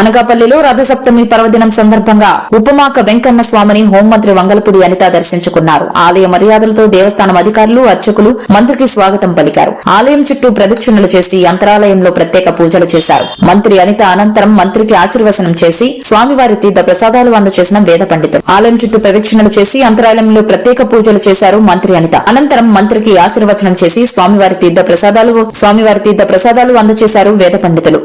అనకాపల్లిలో రథసప్తమి పర్వదినం సందర్భంగా ఉపమాక వెంకన్న స్వామిని హోంమంత్రి వంగలపూడి అనిత దర్శించుకున్నారు. ఆలయ మర్యాదలతో దేవస్థానం అధికారులు అర్చకులు మంత్రికి స్వాగతం పలికారు. ఆలయం చుట్టూ ప్రదక్షిణలు చేసి అంతరాలయంలో ప్రత్యేక పూజలు చేశారు. మంత్రి అనిత అనంతరం మంత్రికి ఆశీర్వచనం చేసి స్వామివారి తీర్థ ప్రసాదాలు అందజేసిన వేద పండితులు. ఆలయం చుట్టూ ప్రదక్షిణలు చేసి అంతరాలయంలో ప్రత్యేక పూజలు చేశారు మంత్రి అనిత. అనంతరం మంత్రికి ఆశీర్వచనం చేసి స్వామివారి తీర్థ ప్రసాదాలు స్వామివారి తీర్థ ప్రసాదాలు అందజేశారు వేద పండితులు.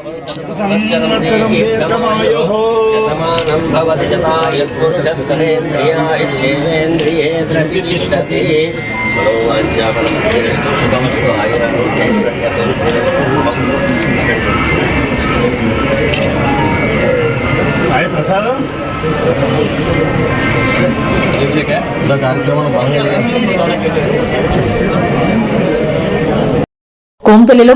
శ్రీరామ్ శతమానం భవతి శతాయత్పురుషస్సనేంద్రియాయుష్యేంద్రియే ప్రతిష్టతి మనోవాంఛాఫలసిద్ధిరస్తు శుభమస్తు ఆయురరోగ్యైశ్వర్యభివృద్ధిరస్తు శుభమస్తు సాయి ప్రసాదం కోంపల్లిలో